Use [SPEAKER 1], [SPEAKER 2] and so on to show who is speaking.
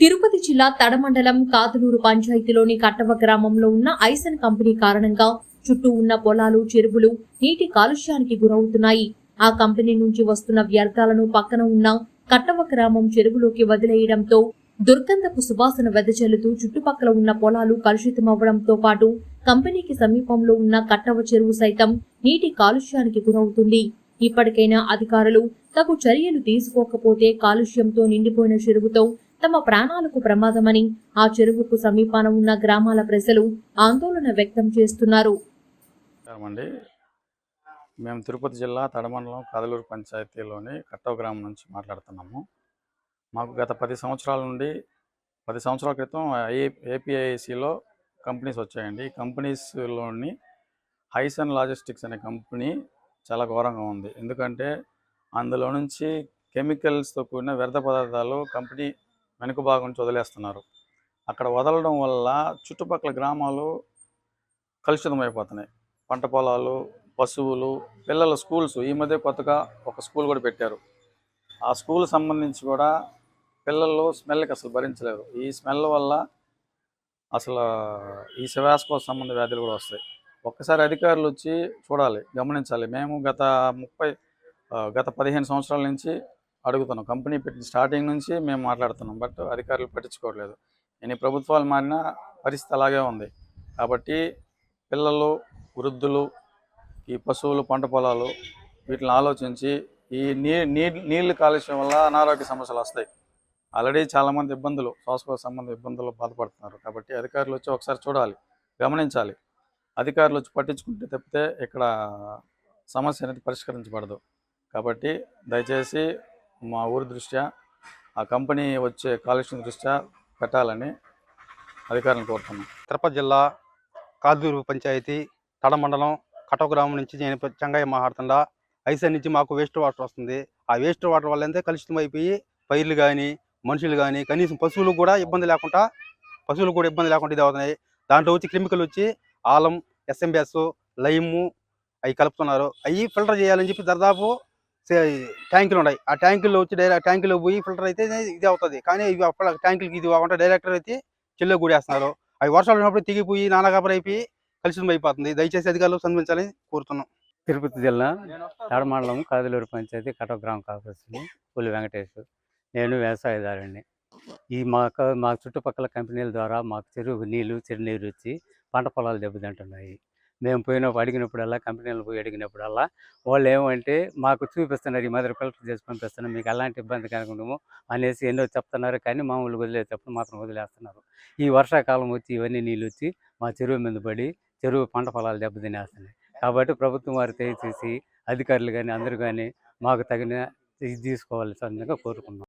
[SPEAKER 1] తిరుపతి జిల్లా తడమండలం కాతులూరు పంచాయతీలోని కట్టవ గ్రామంలో ఉన్న ఐసన్ కంపెనీ కారణంగా చుట్టూ ఉన్న పొలాలు చెరువులు నీటి కాలుష్యానికి గురవుతున్నాయి. ఆ కంపెనీ నుంచి వస్తున్న వ్యర్థాలను పక్కన ఉన్న కట్టవ గ్రామం చెరువులోకి వదిలేయడంతో దుర్గంధపు సువాసన వెదజల్లుతూ చుట్టుపక్కల ఉన్న పొలాలు కలుషితమవ్వడంతో పాటు కంపెనీకి సమీపంలో ఉన్న కట్టవ చెరువు సైతం నీటి కాలుష్యానికి గురవుతుంది. ఇప్పటికైనా అధికారులు తగు చర్యలు తీసుకోకపోతే కాలుష్యంతో నిండిపోయిన చెరువుతో తమ ప్రాణాలకు ప్రమాదమని ఆ చెరువుకు సమీపాన ఉన్న గ్రామాల ప్రజలు ఆందోళన వ్యక్తం చేస్తున్నారు.
[SPEAKER 2] అండి మేము తిరుపతి జిల్లా తడమండలం కదలూరు పంచాయతీలోని కట్టవ గ్రామం నుంచి మాట్లాడుతున్నాము. మాకు గత పది సంవత్సరాల నుండి పది సంవత్సరాల క్రితం ఏ ఏపీఐసిలో కంపెనీస్ వచ్చాయండి. ఈ కంపెనీస్లోని హైసన్ లాజిస్టిక్స్ అనే కంపెనీ చాలా ఘోరంగా ఉంది. ఎందుకంటే అందులో నుంచి కెమికల్స్తో కూడిన వ్యర్థ పదార్థాలు కంపెనీ వెనుక భాగం నుంచి వదిలేస్తున్నారు అక్కడ వదలడం వల్ల చుట్టుపక్కల గ్రామాలు కలుషితమైపోతున్నాయి. పంట పొలాలు పశువులు పిల్లల స్కూల్స్ ఈ మధ్య కొత్తగా ఒక స్కూల్ కూడా పెట్టారు. ఆ స్కూల్ సంబంధించి కూడా పిల్లలు స్మెల్కి అసలు భరించలేరు. ఈ స్మెల్ వల్ల అసలు ఈ శ్వాసకోశ సంబంధ వ్యాధులు కూడా వస్తాయి. ఒక్కసారి అధికారులు వచ్చి చూడాలి గమనించాలి. మేము గత ముప్పై గత పదిహేను సంవత్సరాల నుంచి అడుగుతున్నాం. కంపెనీ పెట్టిన స్టార్టింగ్ నుంచి మేము మాట్లాడుతున్నాం. బట్ అధికారులు పట్టించుకోవట్లేదు. ఎన్ని ప్రభుత్వాలు మారినా పరిస్థితి అలాగే ఉంది. కాబట్టి పిల్లలు వృద్ధులు ఈ పశువులు పంట పొలాలు వీటిని ఆలోచించి ఈ నీ నీ- నీళ్ళు కాలుష్యం వల్ల అనారోగ్య సమస్యలు వస్తాయి. ఆల్రెడీ చాలామంది ఇబ్బందులు శ్వాసకోశ సంబంధ ఇబ్బందులు బాధపడుతున్నారు. కాబట్టి అధికారులు వచ్చి ఒకసారి చూడాలి గమనించాలి. అధికారులు వచ్చి పట్టించుకుంటే తప్పితే ఇక్కడ సమస్య అనేది పరిష్కరించబడదు. కాబట్టి దయచేసి మా ఊరి దృష్ట్యా ఆ కంపెనీ వచ్చే కాలుష్యం దృష్ట్యా పెట్టాలని అధికారులను కోరుతున్నాం.
[SPEAKER 3] తిరుపతి జిల్లా కాదూరు పంచాయతీ తడ మండలం కటవ గ్రామం నుంచి నేను చంగయ్య చెంగయ్య మాట్లాడుతుండా. ఐసర్ నుంచి మాకు వేస్ట్ వాటర్ వస్తుంది. ఆ వేస్ట్ వాటర్ వల్ల ఏంటంటే కలుషితం అయిపోయి పైర్లు కానీ మనుషులు కానీ కనీసం పశువులకు కూడా ఇబ్బంది లేకుండా పశువులు కూడా ఇబ్బంది లేకుండా ఇది అవుతున్నాయి. దాంట్లో వచ్చి కెమికల్ వచ్చి ఆలం ఎస్ఎంబిఎస్ లైము అవి కలుపుతున్నారు. అవి ఫిల్టర్ చేయాలని చెప్పి దాదాపు ట్యాంకులు ఉన్నాయి ఆ ట్యాంకుల్లో వచ్చి డైరెక్ట్ ట్యాంకులో పోయి ఫిల్టర్ అయితే ఇది అవుతుంది. కానీ ఇవి అప్పటి ట్యాంకులకి ఇది కాకుండా డైరెక్టర్ అయితే చెల్లో గుడేస్తున్నారు అవి వర్షాలు ఉన్నప్పుడు తెగిపోయి నానాగాబరి అయిపోయి కలుషితం అయిపోతుంది. దయచేసి అధికారులు సంధించాలని కోరుతున్నాం.
[SPEAKER 4] తిరుపతి జిల్లా తాడమండలం కాదలూరు పంచాయతీ కటక గ్రామ కార్పొరేషన్ పులి వెంకటేష్ నేను వ్యవసాయదారుని ఈ మాకు మా చుట్టుపక్కల కంపెనీల ద్వారా మాకు చెరువు నీళ్ళు చెరు నీరు వచ్చి పంట పొలాలు దెబ్బతింటున్నాయి. మేము పోయినప్పుడు అడిగినప్పుడల్లా కంపెనీలు పోయి అడిగినప్పుడల్లా వాళ్ళు ఏమంటే మాకు చూపిస్తున్నారు ఈ మాదిరి ఫిల్టర్ చేసి పంపిస్తున్నారు మీకు ఎలాంటి ఇబ్బంది కనుకుంటాము అనేసి ఎన్నో చెప్తున్నారు. కానీ మామూలు వదిలేటప్పుడు మాత్రం వదిలేస్తున్నారు. ఈ వర్షాకాలం వచ్చి ఇవన్నీ నీళ్ళు వచ్చి మా చెరువు మీద పడి చెరువు పంట పొలాలు దెబ్బతినేస్తున్నాయి. కాబట్టి ప్రభుత్వం వారు దయచేసి అధికారులు కానీ అందరూ కానీ మాకు తగిన ఇది తీసుకోవాల్సిందిగా కోరుకున్నాం